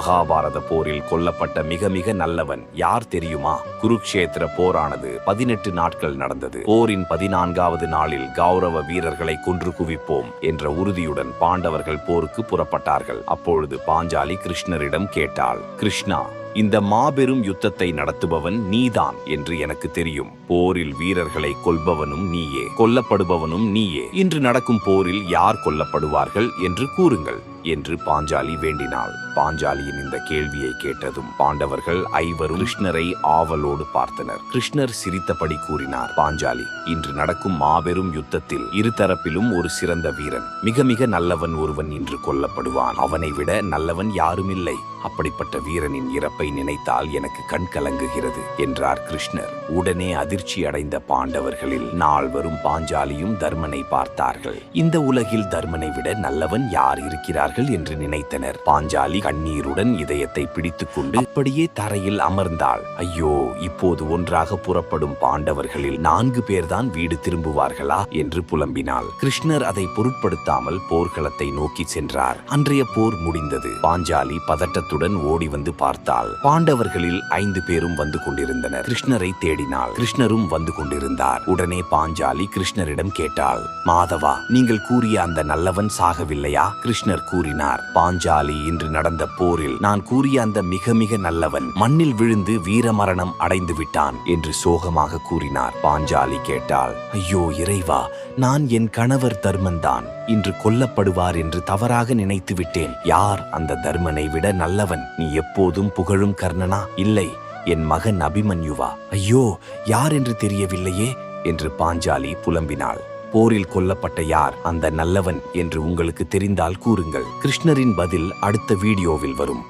மகாபாரத போரில் கொல்லப்பட்ட மிக மிக நல்லவன் யார் தெரியுமா? குருக்ஷேத்திர போரானது பதினெட்டு நாட்கள் நடந்தது. போரின் பதினான்காவது நாளில் கௌரவ வீரர்களை கொன்று குவிப்போம் என்ற உறுதியுடன் பாண்டவர்கள் போருக்கு புறப்பட்டார்கள். அப்பொழுது பாஞ்சாலி கிருஷ்ணரிடம் கேட்டாள் கிருஷ்ணா இந்த மாபெரும் யுத்தத்தை நடத்துபவன் நீதான் என்று எனக்கு தெரியும். போரில் வீரர்களை கொல்பவனும் நீயே கொல்லப்படுபவனும் நீயே. இன்று நடக்கும் போரில் யார் கொல்லப்படுவார்கள்? என்று கூறுங்கள். என்று பாஞ்சாலி வேண்டினாள். பாஞ்சாலியின் இந்த கேள்வியை கேட்டதும் பாண்டவர்கள் ஐவரும் கிருஷ்ணரை ஆவலோடு பார்த்தனர். கிருஷ்ணர் சிரித்தபடி கூறினார் பாஞ்சாலி இன்று நடக்கும் மாபெரும் யுத்தத்தில் இருதரப்பிலும் ஒரு சிறந்த வீரன். மிக மிக நல்லவன் ஒருவன் இன்று கொல்லப்படுவான். அவனை விட நல்லவன் யாருமில்லை. அப்படிப்பட்ட வீரனின் இறப்பை நினைத்தால் எனக்கு கண் கலங்குகிறது என்றார் கிருஷ்ணர். உடனே அதிர்ச்சி அடைந்த பாண்டவர்களில் நால்வரும் பாஞ்சாலியும் தர்மனை பார்த்தார்கள். இந்த உலகில் தர்மனை விட நல்லவன் யார் இருக்கிறார்கள் என்று நினைத்தனர். பாஞ்சாலி கண்ணீருடன் இதயத்தை பிடித்துக்கொண்டு அப்படியே தரையில் அமர்ந்தாள். ஐயோ இப்போது ஒன்றாக புறப்படும் பாண்டவர்களில் நான்கு பேர்தான் வீடு திரும்புவார்களா? என்று புலம்பினாள். கிருஷ்ணர் அதை பொருட்படுத்தாமல் போர்க்களத்தை நோக்கி சென்றார். அன்றைய போர் முடிந்தது. பாஞ்சாலி பதட்டத்துடன் ஓடி வந்து பார்த்தாள். பாண்டவர்களில் ஐந்து பேரும் வந்து கொண்டிருந்தனர். கிருஷ்ணரை தேடினாள். கிருஷ்ணரும் வந்து கொண்டிருந்தார். உடனே பாஞ்சாலி கிருஷ்ணரிடம் கேட்டாள் மாதவா நீங்கள் கூறிய அந்த நல்லவன் சாகவில்லையா? கிருஷ்ணர் கூறினார் பாஞ்சாலி இன்று நடந்த போரில் நான் கூறிய அந்த மிக மிக நல்லவன் மண்ணில் விழுந்து வீரமரணம் அடைந்து விட்டான் என்று சோகமாக கூறினார். பாஞ்சாலி கேட்டாள் ஐயோ இறைவா நான் என் கணவர் தர்மன்தான் இன்று கொல்லப்படுவார் என்று தவறாக நினைத்து விட்டேன். யார் அந்த தர்மனை விட நல்ல நல்லவன். நீ எப்போதும் புகழும் கர்ணனா? இல்லை என் மகன் அபிமன்யுவா ஐயோ யார் என்று தெரியவில்லையே? என்று பாஞ்சாலி புலம்பினாள். போரில் கொல்லப்பட்ட யார் அந்த நல்லவன் என்று உங்களுக்கு தெரிந்தால் கூறுங்கள். கிருஷ்ணரின் பதில் அடுத்த வீடியோவில் வரும்.